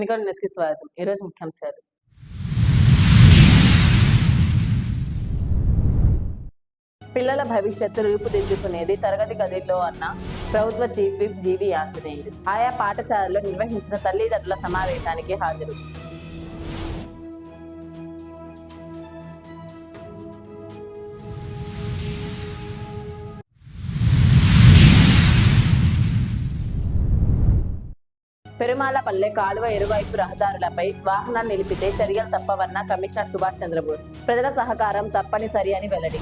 ఎన్నికల న్యూస్కి స్వాగతం ఈరోజు ముఖ్యాంశాలు పిల్లల భవిష్యత్తు రూపుదిద్దుకునేది తరగతి గదిలో అన్న ప్రభుత్వ చీఫ్ విప్ జీవి ఆంజనేయుడు ఆయా పాఠశాలలో నిర్వహించిన తల్లిదండ్రుల సమావేశానికి హాజరు. పెరుమాలపల్లె కాలువ ఇరువైపు రహదారులపై వాహనాలు నిలిపితే చర్యలు తప్పవన్న కమిషనర్ సుభాష్ చంద్రబోస్. ప్రజల సహకారం తప్పనిసరి అని వెల్లడి.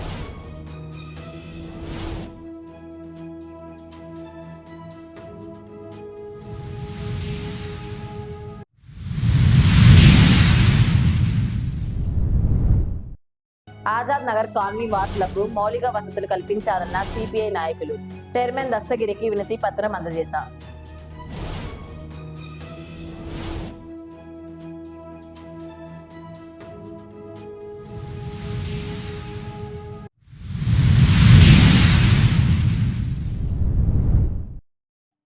ఆజాద్ నగర్ కాలనీ వాసులకు మౌలిక వసతులు కల్పించాలన్న సిపిఐ నాయకులు. చైర్మన్ దస్తగిరికి వినతి పత్రం అందజేశారు.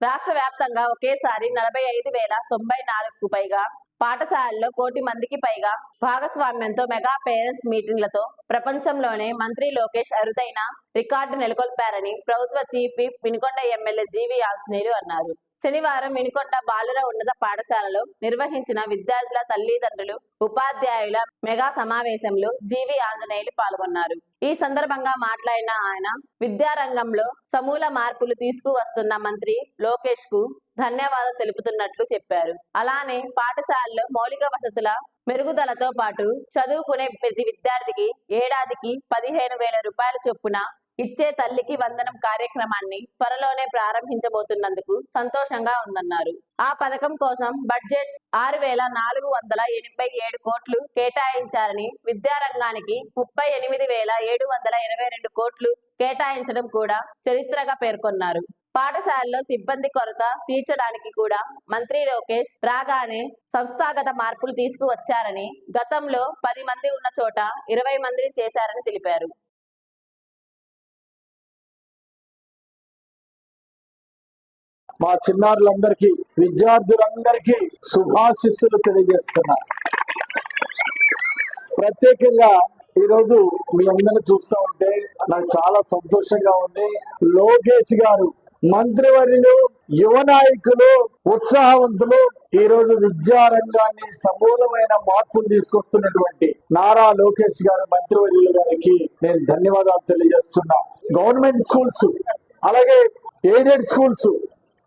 రాష్ట్ర వ్యాప్తంగా ఒకేసారి నలభై ఐదు వేల తొంభై నాలుగుకు పైగా పాఠశాలల్లో కోటి మందికి పైగా భాగస్వామ్యంతో మెగా పేరెంట్స్ మీటింగ్లతో ప్రపంచంలోనే మంత్రి లోకేష్ అరుదైన రికార్డు నెలకొల్పారని ప్రభుత్వ chief whip Vinukonda MLA G V Anjaneyulu అన్నారు. శనివారం వినుకొండ బాలుర ఉన్నత పాఠశాలలో నిర్వహించిన విద్యార్థుల తల్లిదండ్రులు ఉపాధ్యాయుల మెగా సమావేశంలో జీవి ఆంజనేయులు పాల్గొన్నారు. ఈ సందర్భంగా మాట్లాడిన ఆయన విద్యారంగంలో సమూల మార్పులు తీసుకువస్తున్న మంత్రి లోకేష్కు ధన్యవాదాలు తెలుపుతున్నట్లు చెప్పారు. అలానే పాఠశాలలో మౌలిక వసతుల మెరుగుదలతో పాటు చదువుకునే ప్రతి విద్యార్థికి ఏడాదికి పదిహేను వేల రూపాయల చొప్పున ఇచ్చే తల్లికి వందనం కార్యక్రమాన్ని త్వరలోనే ప్రారంభించబోతున్నందుకు సంతోషంగా ఉందన్నారు. ఆ పథకం కోసం బడ్జెట్ ఆరు వేల నాలుగు వందల ఎనభై ఏడు కోట్లు కేటాయించారని విద్యారంగానికి ముప్పై ఎనిమిది వేల ఏడు వందల ఇరవై రెండు కోట్లు కేటాయించడం కూడా చరిత్రగా పేర్కొన్నారు. పాఠశాలలో సిబ్బంది కొరత తీర్చడానికి కూడా మంత్రి లోకేష్ రాగానే సంస్థాగత మార్పులు తీసుకువచ్చారని గతంలో పది మంది ఉన్న చోట ఇరవై మందిని చేశారని తెలిపారు. మా చిన్నారులందరికీ విద్యార్థులందరికీ శుభాశిస్సులు తెలియజేస్తున్నా. ప్రత్యేకంగా ఈరోజు మీ అందరిని చూస్తూ ఉంటే నాకు చాలా సంతోషంగా ఉంది. లోకేష్ గారు మంత్రివర్యులు యువ నాయకులు ఉత్సాహవంతులు ఈ రోజు విద్యారంగాన్ని సమూలమైన మార్పులు తీసుకొస్తున్నటువంటి నారా లోకేష్ గారు మంత్రివర్యులు గారికి నేను ధన్యవాదాలు తెలియజేస్తున్నా. గవర్నమెంట్ స్కూల్స్ అలాగే ఎయిడెడ్ స్కూల్స్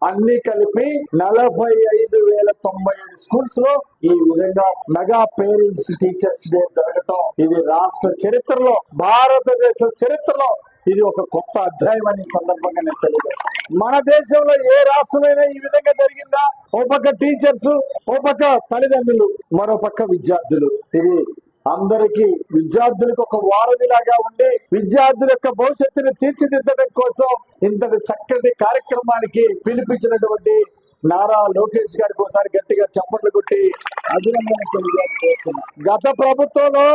అన్ని కలిపి నలభై ఐదు వేల తొంభై ఏడు స్కూల్స్లో ఈ విధంగా మెగా పేరెంట్స్ టీచర్స్ డే జరగటం. ఇది రాష్ట్ర చరిత్రలో భారతదేశ చరిత్రలో ఇది ఒక కొత్త అధ్యాయం అని సందర్భంగా నేను తెలియజేస్తాను మన దేశంలో ఏ రాష్ట్రమైనా ఈ విధంగా జరిగిందా? ఓ పక్క టీచర్స్ ఓ పక్క తల్లిదండ్రులు మరో పక్క విద్యార్థులు. ఇది అందరికీ విద్యార్థులకు ఒక వారధిలాగా ఉండి విద్యార్థుల యొక్క భవిష్యత్తుని తీర్చిదిద్దడం కోసం ఇంతటి చక్కటి కార్యక్రమానికి పిలిపించినటువంటి నారా లోకేష్ గారికి ఒకసారి గట్టిగా చప్పట్లు కొట్టి అభినందన తెలియజేస్తున్నా. గత ప్రభుత్వంలో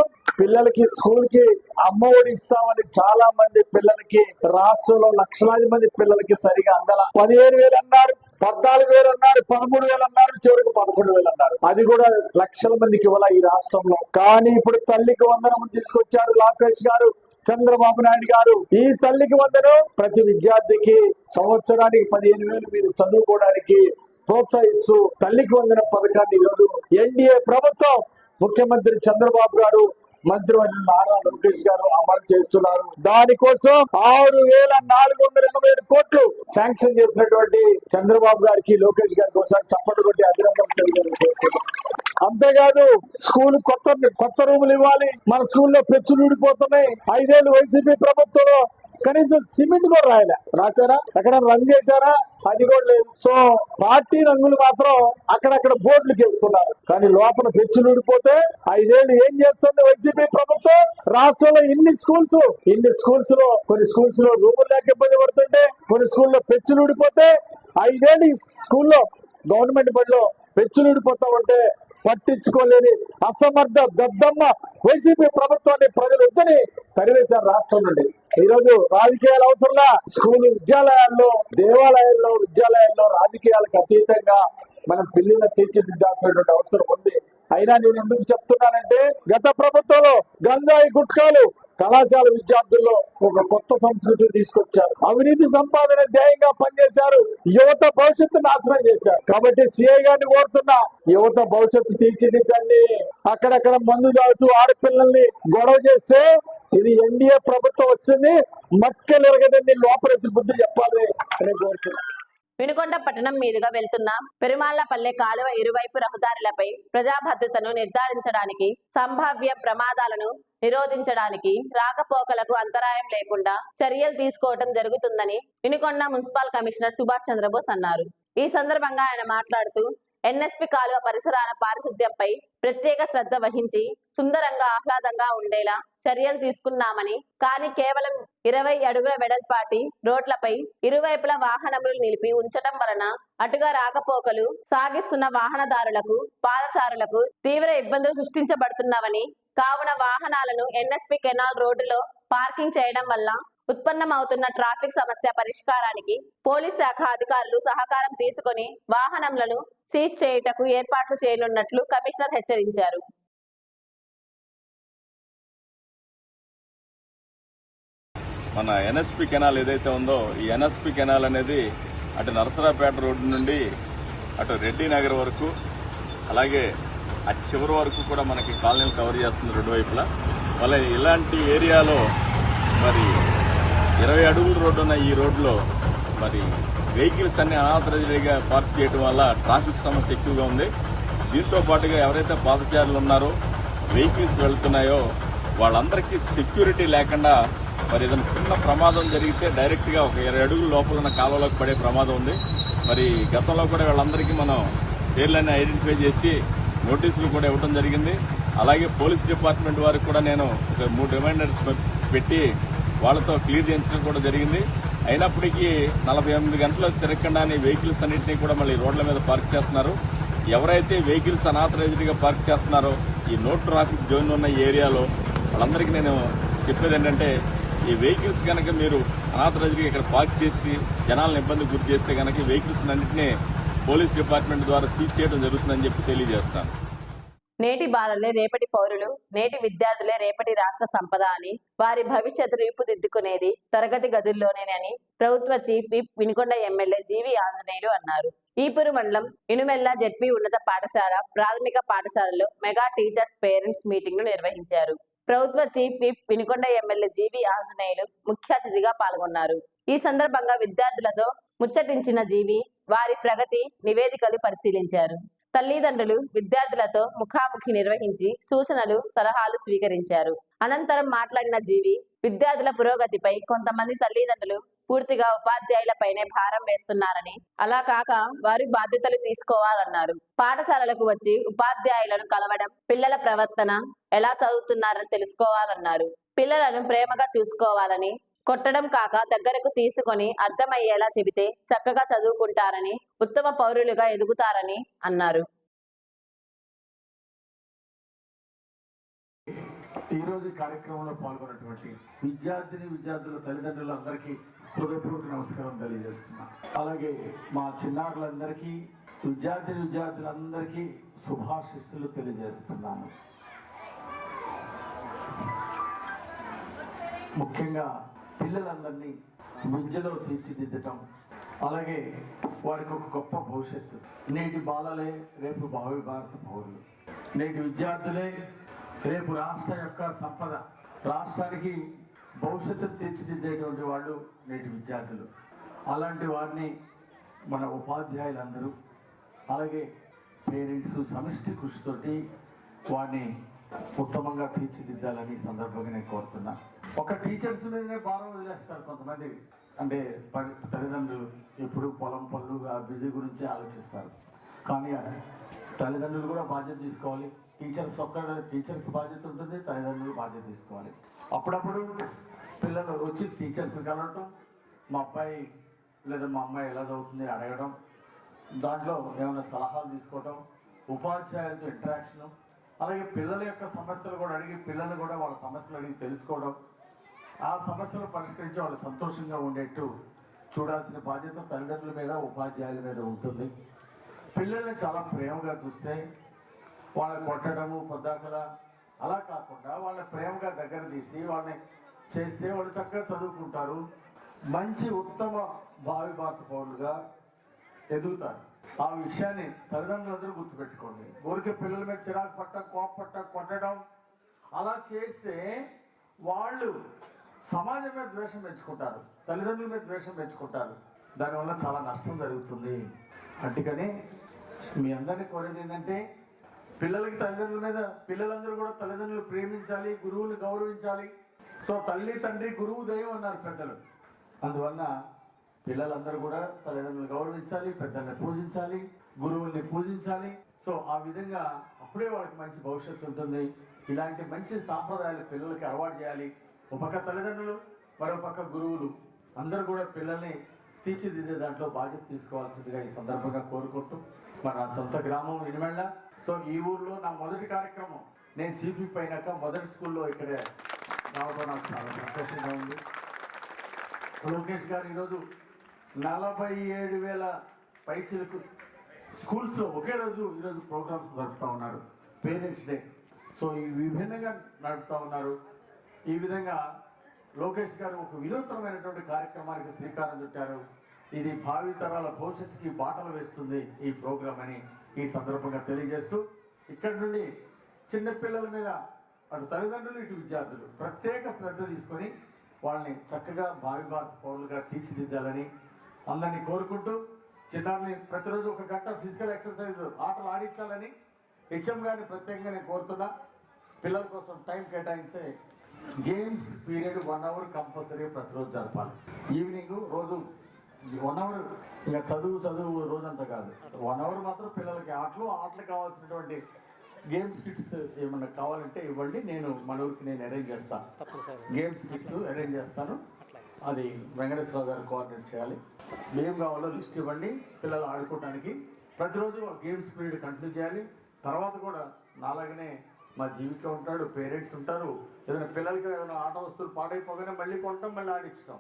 పిల్లలకి స్కూల్కి అమ్మ ఒడి ఇస్తామని చాలా మంది పిల్లలకి రాష్ట్రంలో లక్షలాది మంది పిల్లలకి సరిగా అందల పదిహేను వేలు అన్నారు. పద్నాలుగు వేలు అన్నారు పదమూడు వేలు అన్నారు చివరికి పదకొండు వేలు అన్నారు. అది కూడా లక్షల మందికి ఇవ్వాల ఈ రాష్ట్రంలో. కానీ ఇప్పుడు తల్లికి వందనం తీసుకొచ్చారు లోకేష్ గారు చంద్రబాబు నాయుడు గారు. ఈ తల్లికి వందనం ప్రతి విద్యార్థికి సంవత్సరానికి పదిహేను వేలు మీరు చదువుకోవడానికి ప్రోత్సహిస్తూ తల్లికి వందన పథకాన్ని ఈరోజు ఎన్డీఏ ప్రభుత్వం ముఖ్యమంత్రి చంద్రబాబు గారు మంత్రివర్యులు నారా లోకేష్ గారు అమలు చేస్తున్నారు. దానికోసం ఆరు వేల నాలుగు వందల ఎనభై ఏడు కోట్లు శాంక్షన్ చేసినటువంటి చంద్రబాబు గారికి లోకేష్ గారికి ఒకసారి చప్పట్లు కొట్టి అభినందనలు తెలియజేస్తున్నారు అంతేకాదు స్కూల్ కొత్త కొత్త రూములు ఇవ్వాలి. మన స్కూల్లో పెచ్చులు ఊడిపోతున్నాయి. ఐదేళ్ళు వైసీపీ ప్రభుత్వంలో కనీసం సిమెంట్ కూడా రాయలే. రాశారా? ఎక్కడ రంగు చేశారా అది కూడా లేదు. సో పార్టీ రంగులు మాత్రం అక్కడక్కడ బోర్డులు కేసుకున్నారు కానీ లోపల పెచ్చులు ఊడిపోతే ఐదేళ్ళు ఏం చేస్తుంది వైసీపీ ప్రభుత్వం? రాష్ట్రంలో ఇన్ని స్కూల్స్ ఇన్ని స్కూల్స్లో కొన్ని స్కూల్స్లో రూములు లేక ఇబ్బంది పడుతుంటే కొన్ని స్కూల్లో పెచ్చులు ఊడిపోతే ఐదేళ్ళు స్కూల్లో గవర్నమెంట్ బడిలో పెచ్చులు ఊడిపోతా ఉంటే పట్టించుకోలేని అసమర్థ దద్దమ్మ వైసీపీ ప్రభుత్వాన్ని ప్రజలు వద్దని తరివేశారు రాష్ట్రం నుండి. ఈరోజు రాజకీయాలు అవసరంలా స్కూల్ విద్యాలయాల్లో దేవాలయాల్లో విద్యాలయాల్లో రాజకీయాలకు అతీతంగా మనం పిల్లల తీర్చిదిద్దాల్సినటువంటి అవసరం ఉంది. అయినా నేను ఎందుకు చెప్తున్నానంటే గత ప్రభుత్వంలో గంజాయి గుట్కాలు కళాశాల విద్యార్థుల్లో ఒక కొత్త సంస్కృతి తీసుకొచ్చారు. అవినీతి సంపాదన ధ్యేయంగా పనిచేశారు. యువత భవిష్యత్తు నాశనం చేశారు. కాబట్టి సిఐ గారిని కోరుతున్నా యువత భవిష్యత్తు తీర్చిదిద్దండి. అక్కడక్కడ మందు తాగుతూ ఆడపిల్లల్ని గొడవ చేస్తే ఇది ఎన్డీఏ ప్రభుత్వం వచ్చింది. మక్కలు ఎరగదండి లోపలేసి బుద్ధి చెప్పాలి అని కోరుతున్నా. వినుకొండ పట్టణం మీదుగా వెళ్తున్న పెరుమాళ్ళపల్లె కాలువ ఇరువైపు రహదారులపై ప్రజా భద్రతను నిర్ధారించడానికి సంభావ్య ప్రమాదాలను నిరోధించడానికి రాకపోకలకు అంతరాయం లేకుండా చర్యలు తీసుకోవడం జరుగుతుందని వినుకొండ మున్సిపల్ కమిషనర్ సుభాష్ చంద్రబోస్ అన్నారు. ఈ సందర్భంగా ఆయన మాట్లాడుతూ ఎన్ఎస్పి కాలువ పరిసరాల పారిశుద్ధ్యంపై ప్రత్యేక శ్రద్ధ వహించి సుందరంగా ఆహ్లాదంగా ఉండేలా చర్యలు తీసుకున్నామని కానీ కేవలం ఇరవై అడుగుల వెడల్పాటి రోడ్లపై ఇరువైపుల వాహనములు నిలిపి ఉంచడం వలన అటుగా రాకపోకలు సాగిస్తున్న వాహనదారులకు పాదచారులకు తీవ్ర ఇబ్బందులు సృష్టించబడుతున్నవని కావున వాహనాలను ఎన్ఎస్పి కెనాల్ రోడ్డులో పార్కింగ్ చేయడం వల్ల ఉత్పన్నమవుతున్న ట్రాఫిక్ సమస్య పరిష్కారానికి పోలీస్ శాఖ అధికారులు సహకారం తీసుకొని వాహనములను సీజ్ చేయుటకు ఏర్పాట్లు చేయనున్నట్లు కమిషనర్ హెచ్చరించారు. మన ఎన్ఎస్పి కెనాల్ ఏదైతే ఉందో ఈ ఎన్ఎస్పి కెనాల్ అనేది అటు నరసరాపేట రోడ్డు నుండి అటు రెడ్డి నగర్ వరకు అలాగే ఆ చివరి వరకు కూడా మనకి కాలనీలు కవర్ చేస్తుంది రెండు వైపులా. మళ్ళీ ఇలాంటి ఏరియాలో మరి ఇరవై అడుగుల రోడ్డు ఉన్న ఈ రోడ్లో మరి వెహికల్స్ అన్ని అనాథరైజ్డ్గా పార్క్ చేయడం వల్ల ట్రాఫిక్ సమస్య ఎక్కువగా ఉంది. దీంతో పాటుగా ఎవరైతే పాదచారులు ఉన్నారో వెహికల్స్ వెళ్తున్నాయో వాళ్ళందరికీ సెక్యూరిటీ లేకుండా మరి ఏదైనా చిన్న ప్రమాదం జరిగితే డైరెక్ట్గా ఒక ఇరవై అడుగుల లోపల ఉన్న కాలువలోకి పడే ప్రమాదం ఉంది. మరి గతంలో కూడా వీళ్ళందరికీ మనం పేర్లన్నీ ఐడెంటిఫై చేసి నోటీసులు కూడా ఇవ్వడం జరిగింది. అలాగే పోలీస్ డిపార్ట్మెంట్ వారికి కూడా నేను ఒక మూడు రిమైండర్స్ పెట్టి వాళ్ళతో క్లియర్ చేయించడం కూడా జరిగింది. అయినప్పటికీ నలభై ఎనిమిది గంటలు తిరగకుండానే వెహికల్స్ అన్నింటినీ కూడా మళ్ళీ రోడ్ల మీద పార్క్ చేస్తున్నారు. ఎవరైతే వెహికల్స్ అనాథరైజ్డ్గా పార్క్ చేస్తున్నారో ఈ నో ట్రాఫిక్ జోన్ ఉన్న ఈ ఏరియాలో వాళ్ళందరికీ నేను చెప్పేది ఏంటంటే ఈ వెహికల్స్ కనుక మీరు అనాథరైజ్డ్గా ఇక్కడ పార్క్ చేసి జనాలను ఇబ్బంది గురి చేస్తే కనుక వెహికల్స్ అన్నింటినీ పోలీస్ డిపార్ట్మెంట్ ద్వారా సీజ్ చేయడం జరుగుతుందని చెప్పి తెలియజేస్తాను. నేటి బాలలే రేపటి పౌరులు నేటి విద్యార్థులే రేపటి రాష్ట్ర సంపద అని వారి భవిష్యత్తు రూపుదిద్దుకునేది తరగతి గదుల్లోనేనని ప్రభుత్వ chief whip Vinukonda MLA G V Anjaneyulu అన్నారు. ఈపురు మండలం ఇనుమెల్ల జెడ్పీ ఉన్నత పాఠశాల ప్రాథమిక పాఠశాలలో మెగా టీచర్స్ పేరెంట్స్ మీటింగ్ను నిర్వహించారు. ప్రభుత్వ chief whip Vinukonda MLA G V Anjaneyulu ముఖ్య అతిథిగా పాల్గొన్నారు. ఈ సందర్భంగా విద్యార్థులతో ముచ్చటించిన జీవి వారి ప్రగతి నివేదికలు పరిశీలించారు. తల్లిదండ్రులు విద్యార్థులతో ముఖాముఖి నిర్వహించి సూచనలు సలహాలు స్వీకరించారు. అనంతరం మాట్లాడిన జీవి విద్యార్థుల పురోగతిపై కొంతమంది తల్లిదండ్రులు పూర్తిగా ఉపాధ్యాయులపైనే భారం వేస్తున్నారని అలా కాక వారి బాధ్యతలు తీసుకోవాలన్నారు. పాఠశాలలకు వచ్చి ఉపాధ్యాయులను కలవడం పిల్లల ప్రవర్తన ఎలా చదువుతున్నారని తెలుసుకోవాలన్నారు. పిల్లలను ప్రేమగా చూసుకోవాలని కొట్టడం కాక దగ్గరకు తీసుకొని అర్థమయ్యేలా చెబితే చక్కగా చదువుకుంటారని ఉత్తమ పౌరులుగా ఎదుగుతారని అన్నారు. ఈరోజు కార్యక్రమంలో పాల్గొన్నటువంటి విద్యార్థిని విద్యార్థుల తల్లిదండ్రులందరికీ హృదయపూర్వక నమస్కారం తెలియజేస్తున్నా. అలాగే మా చిన్నారులందరికీ విద్యార్థిని విద్యార్థులందరికీ శుభాశిస్సులు తెలియజేస్తున్నాను. ముఖ్యంగా పిల్లలందరినీ విద్యలో తీర్చిదిద్దటం. అలాగే వారికి ఒక గొప్ప భవిష్యత్తు. నేటి బాలలే రేపు భావి భారత పౌరులు. నేటి విద్యార్థులే రేపు రాష్ట్ర యొక్క సంపద. రాష్ట్రానికి భవిష్యత్తు తీర్చిదిద్దేటువంటి వాళ్ళు నేటి విద్యార్థులు. అలాంటి వారిని మన ఉపాధ్యాయులందరూ అలాగే పేరెంట్స్ సమిష్టి కృషితోటి వారిని ఉత్తమంగా తీర్చిదిద్దాలని ఈ సందర్భంగా నేను కోరుతున్నా. ఒక టీచర్స్ మీదనే భారం వదిలేస్తారు కొంతమంది. అంటే తల్లిదండ్రులు ఎప్పుడు పొలం పనులు బిజీ గురించి ఆలోచిస్తారు. కానీ తల్లిదండ్రులు కూడా బాధ్యత తీసుకోవాలి. టీచర్స్ ఒక్క టీచర్స్ బాధ్యత ఉంటుంది తల్లిదండ్రులు బాధ్యత తీసుకోవాలి. అప్పుడప్పుడు పిల్లలు వచ్చి టీచర్స్ కలవటం మా అబ్బాయి లేదా మా అమ్మాయి ఎలా చదువుతుంది అడగడం దాంట్లో ఏమైనా సలహాలు తీసుకోవటం ఉపాధ్యాయులతో ఇంటరాక్షన్ అలాగే పిల్లల యొక్క సమస్యలు కూడా అడిగి పిల్లలు కూడా వాళ్ళ సమస్యలు అడిగి తెలుసుకోవడం ఆ సమస్యలు పరిష్కరించి వాళ్ళు సంతోషంగా ఉండేట్టు చూడాల్సిన బాధ్యత తల్లిదండ్రుల మీద ఉపాధ్యాయుల మీద ఉంటుంది. పిల్లల్ని చాలా ప్రేమగా చూస్తే వాళ్ళని కొట్టడము పొద్దాకల అలా కాకుండా వాళ్ళని ప్రేమగా దగ్గర తీసి వాళ్ళని చేస్తే వాళ్ళు చక్కగా చదువుకుంటారు. మంచి ఉత్తమ భావి భారత పౌరులుగా ఎదుగుతారు. ఆ విషయాన్ని తల్లిదండ్రులందరూ గుర్తుపెట్టుకోండి. ఊరికే పిల్లల మీద చిరాకు పట్ట కోపట్ట కొట్టడం అలా చేస్తే వాళ్ళు సమాజం మీద ద్వేషం పెంచుకుంటారు తల్లిదండ్రుల మీద ద్వేషం పెంచుకుంటారు. దానివల్ల చాలా నష్టం జరుగుతుంది. అందుకని మీ అందరినీ కోరేది ఏంటంటే పిల్లలకి తల్లిదండ్రుల మీద పిల్లలందరూ కూడా తల్లిదండ్రులు ప్రేమించాలి గురువుని గౌరవించాలి. సో తల్లి తండ్రి గురువు దైవం అన్నారు పెద్దలు. అందువల్ల పిల్లలందరూ కూడా తల్లిదండ్రులు గౌరవించాలి పెద్దల్ని పూజించాలి గురువుల్ని పూజించాలి. సో ఆ విధంగా అప్పుడే వాళ్ళకి మంచి భవిష్యత్తు ఉంటుంది. ఇలాంటి మంచి సాంప్రదాయాలు పిల్లలకి అలవాటు చేయాలి. ఒక పక్క తల్లిదండ్రులు మరో పక్క గురువులు అందరూ కూడా పిల్లల్ని తీర్చిదిద్దే దాంట్లో బాధ్యత తీసుకోవాల్సిందిగా ఈ సందర్భంగా కోరుకుంటూ మన నా సొంత గ్రామం ఇనిమెళ్ళ. సో ఈ ఊర్లో నా మొదటి కార్యక్రమం నేను చీఫ్ పోయినాక మొదటి స్కూల్లో ఇక్కడే రావడం నాకు చాలా సంతోషంగా ఉంది. లోకేష్ గారు ఈరోజు నలభై ఏడు వేల పైచలకు స్కూల్స్లో ఒకే రోజు ఈరోజు ప్రోగ్రామ్స్ జరుపుతా ఉన్నారు. Parents day. సో ఈ విభిన్నంగా నడుపుతా ఉన్నారు. ఈ విధంగా లోకేష్ గారు ఒక వినూత్నమైనటువంటి కార్యక్రమానికి శ్రీకారం చుట్టారు. ఇది భావితరాల భవిష్యత్తుకి బాటలు వేస్తుంది ఈ ప్రోగ్రామ్ అని ఈ సందర్భంగా తెలియజేస్తూ ఇక్కడ నుండి చిన్నపిల్లల మీద అటు తల్లిదండ్రులు ఇటు విద్యార్థులు ప్రత్యేక శ్రద్ధ తీసుకొని వాళ్ళని చక్కగా భావి భారత పౌరులుగా తీర్చిదిద్దాలని అందరినీ కోరుకుంటూ చిన్నారిని ప్రతిరోజు ఒక గంట ఫిజికల్ ఎక్సర్సైజ్ ఆటలు ఆడించాలని హెచ్ఎం గారిని ప్రత్యేకంగా నేను కోరుతున్నా. పిల్లల కోసం టైం కేటాయించే games period one hour compulsory ప్రతిరోజు జరపాలి. ఈవినింగ్ రోజు వన్ అవర్ ఇంకా చదువు చదువు రోజంతా కాదు. వన్ అవర్ మాత్రం పిల్లలకి ఆటలు ఆటలు కావాల్సినటువంటి గేమ్స్ కిట్స్ ఏమన్నా కావాలంటే ఇవ్వండి. నేను మన ఊరికి నేను అరేంజ్ చేస్తాను గేమ్స్ కిట్స్ అరేంజ్ చేస్తాను. అది వెంకటేశ్వరరావు గారు కోఆర్డినేట్ చేయాలి. ఏం కావాలో లిస్ట్ ఇవ్వండి. పిల్లలు ఆడుకోవడానికి ప్రతిరోజు గేమ్స్ పీరియడ్ కంటిన్యూ చేయాలి. తర్వాత కూడా నాలాగనే మా జీవిక ఉంటాడు పేరెంట్స్ ఉంటారు. ఏదైనా పిల్లలకి ఏదైనా ఆట వస్తువులు పాడైపోగానే మళ్ళీ కొంటాం మళ్ళీ ఆడించడం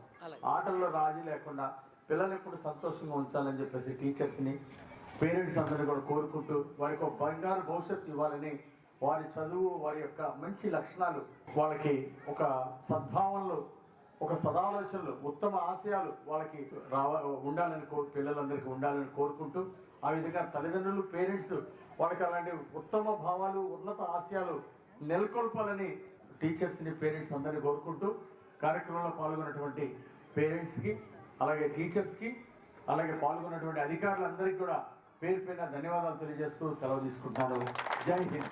ఆటల్లో రాజీ లేకుండా పిల్లలు ఎప్పుడు సంతోషంగా ఉంచాలని చెప్పేసి టీచర్స్ని పేరెంట్స్ అందరినీ కూడా కోరుకుంటూ వారికి ఒక బంగారు భవిష్యత్తు ఇవ్వాలని వారి చదువు వారి యొక్క మంచి లక్షణాలు వాళ్ళకి ఒక సద్భావనలు ఒక సదాలోచనలు ఉత్తమ ఆశయాలు వాళ్ళకి రావ ఉండాలని కో పిల్లలందరికీ ఉండాలని కోరుకుంటూ ఆ విధంగా తల్లిదండ్రులు పేరెంట్స్ వాళ్ళకి అలాంటి ఉత్తమ భావాలు ఉన్నత ఆశయాలు నెలకొల్పాలని టీచర్స్ని పేరెంట్స్ అందరినీ కోరుకుంటూ కార్యక్రమంలో పాల్గొన్నటువంటి పేరెంట్స్కి అలాగే టీచర్స్కి అలాగే పాల్గొన్నటువంటి అధికారులందరికీ కూడా పేరు పైన ధన్యవాదాలు తెలియజేస్తూ సెలవు తీసుకుంటాను జై హింద్.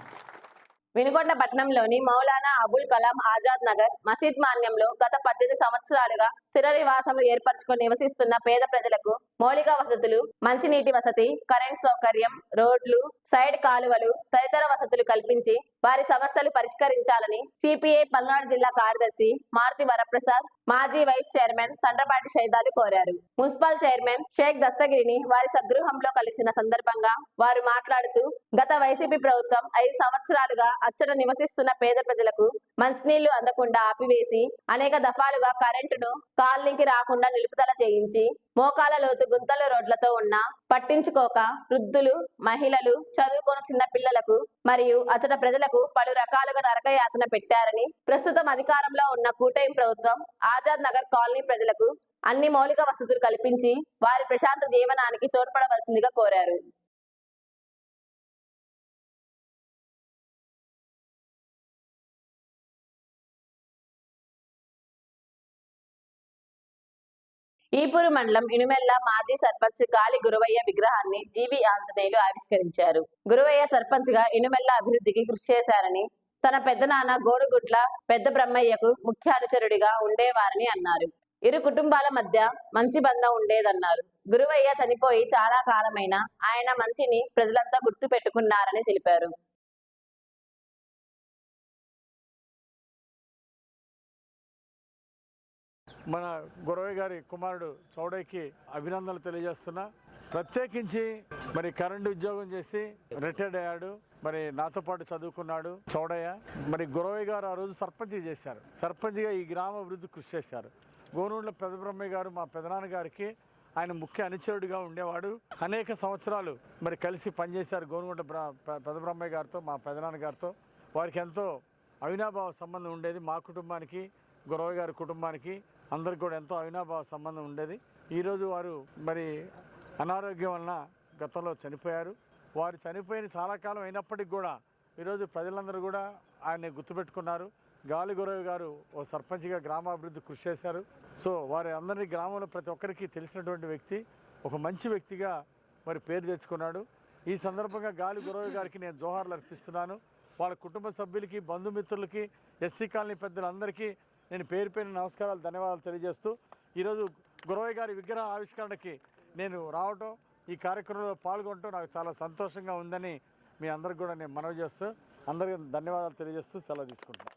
వినుగొండ పట్టణంలోని మౌలానా అబుల్ కలాం ఆజాద్ నగర్ మసీద్ మాన్యంలో గత పద్దెనిమిది సంవత్సరాలుగా స్థిర నివాసములు ఏర్పరచుకొని నివసిస్తున్న పేద ప్రజలకు మౌలిక వసతులు మంచినీటి వసతి కరెంట్ సౌకర్యం రోడ్లు సైడ్ కాలువలు తదితర వసతులు కల్పించి వారి సమస్యలు పరిష్కరించాలని సిపిఐ పల్నాడు జిల్లా కార్యదర్శి మారుతి వరప్రసాద్ మాజీ వైస్ చైర్మన్ సండ్రపాటి షైదాలు కోరారు. మున్సిపల్ చైర్మన్ షేక్ దస్తగిరిని వారి స్వగృహంలో కలిసిన సందర్భంగా వారు మాట్లాడుతూ గత వైసీపీ ప్రభుత్వం ఐదు సంవత్సరాలుగా అచ్చట నివసిస్తున్న పేద ప్రజలకు మంచినీళ్ళు అందకుండా ఆపివేసి అనేక దఫాలుగా కరెంటును కాలనీకి రాకుండా నిలుపుదల చేయించి మోకాల లోతు గుంతలు రోడ్లతో ఉన్న పట్టించుకోక వృద్ధులు మహిళలు చదువుకున్న చిన్న పిల్లలకు మరియు అచట ప్రజలకు పలు రకాలుగా నరకయాతన పెట్టారని ప్రస్తుతం అధికారంలో ఉన్న కూటమి ప్రభుత్వం ఆజాద్ నగర్ కాలనీ ప్రజలకు అన్ని మౌలిక వసతులు కల్పించి వారి ప్రశాంత జీవనానికి తోడ్పడవలసిందిగా కోరారు. ఈపూరు మండలం ఇనుమెల్ల మాజీ సర్పంచ్ గాలి గురువయ్య విగ్రహాన్ని జీవి ఆంజనేయులు ఆవిష్కరించారు. గురువయ్య సర్పంచ్గా ఇనుమెల్ల అభివృద్ధికి కృషి చేశారని తన పెద్దనాన్న గోడుగుట్ల పెద్ద బ్రహ్మయ్యకు ముఖ్య అనుచరుడిగా ఉండేవారని అన్నారు. ఇరు కుటుంబాల మధ్య మంచి బంధం ఉండేదన్నారు. గురువయ్య చనిపోయి చాలా కాలమైన ఆయన మంచిని ప్రజలంతా గుర్తు పెట్టుకున్నారని తెలిపారు. మన గురవయ్య గారి కుమారుడు చౌడయ్యకి అభినందనలు తెలియజేస్తున్నా. ప్రత్యేకించి మరి కరెంటు ఉద్యోగం చేసి రిటైర్డ్ అయ్యాడు. మరి నాతో పాటు చదువుకున్నాడు చౌడయ్య. మరి గురవయ్య గారు ఆ రోజు సర్పంచ్ చేశారు. సర్పంచ్గా ఈ గ్రామ అభివృద్ధి కృషి చేశారు. గోనూళ్ళ పెద్ద బ్రహ్మయ్య గారు మా పెదనాన్న గారికి ఆయన ముఖ్య అనుచరుడిగా ఉండేవాడు. అనేక సంవత్సరాలు మరి కలిసి పనిచేశారు గోనుగుంట బ్ర పె- పెదబ్రహ్మయ్య గారితో మా పెదనాన్న గారితో. వారికి ఎంతో అవినాభావ సంబంధం ఉండేది మా కుటుంబానికి గురవ గారి కుటుంబానికి. అందరికి కూడా ఎంతో అవినాభావ సంబంధం ఉండేది. ఈరోజు వారు మరి అనారోగ్యం వలన గతంలో చనిపోయారు. వారు చనిపోయిన చాలా కాలం అయినప్పటికీ కూడా ఈరోజు ప్రజలందరూ కూడా ఆయన్ని గుర్తుపెట్టుకున్నారు. గాలిగురవి గారు ఓ సర్పంచ్గా గ్రామాభివృద్ధి కృషి చేశారు. సో వారి అందరినీ గ్రామంలో ప్రతి ఒక్కరికి తెలిసినటువంటి వ్యక్తి ఒక మంచి వ్యక్తిగా మరి పేరు తెచ్చుకున్నాడు. ఈ సందర్భంగా గాలి గురవి గారికి నేను జోహార్లు అర్పిస్తున్నాను. వాళ్ళ కుటుంబ సభ్యులకి బంధుమిత్రులకి ఎస్సీ కాలనీ పెద్దలందరికీ నేను పేరు పేరు నమస్కారాలు ధన్యవాదాలు తెలియజేస్తూ ఈరోజు గురవయ్య గారి విగ్రహ ఆవిష్కరణకి నేను రావటం ఈ కార్యక్రమంలో పాల్గొనటం నాకు చాలా సంతోషంగా ఉందని మీ అందరికి కూడా నేను మనవి చేస్తూ అందరికీ ధన్యవాదాలు తెలియజేస్తూ సెలవు తీసుకుంటాను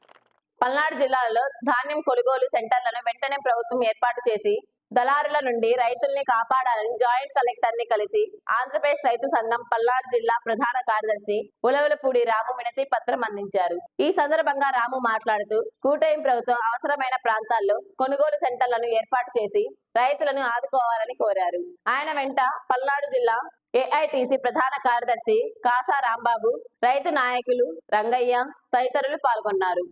పల్నాడు జిల్లాలో ధాన్యం కొనుగోలు సెంటర్లను వెంటనే ప్రభుత్వం ఏర్పాటు చేసి దళారుల నుండి రైతుల్ని కాపాడాలని జాయింట్ కలెక్టర్ని కలిసి ఆంధ్రప్రదేశ్ రైతు సంఘం పల్నాడు జిల్లా ప్రధాన కార్యదర్శి ఉలవలపూడి రాము వినతి పత్రం అందించారు. ఈ సందర్భంగా రాము మాట్లాడుతూ కూటమి ప్రభుత్వం అవసరమైన ప్రాంతాల్లో కొనుగోలు సెంటర్లను ఏర్పాటు చేసి రైతులను ఆదుకోవాలని కోరారు. ఆయన వెంట పల్నాడు జిల్లా ఏఐటిసి ప్రధాన కార్యదర్శి కాసా రాంబాబు రైతు నాయకులు రంగయ్య తదితరులు పాల్గొన్నారు.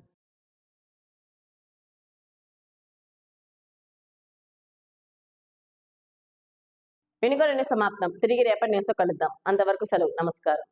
వినుగోలని సమాప్తం. తిరిగి రేపటి న్యూస్తో కలుద్దాం. అంతవరకు సెలవు. నమస్కారం.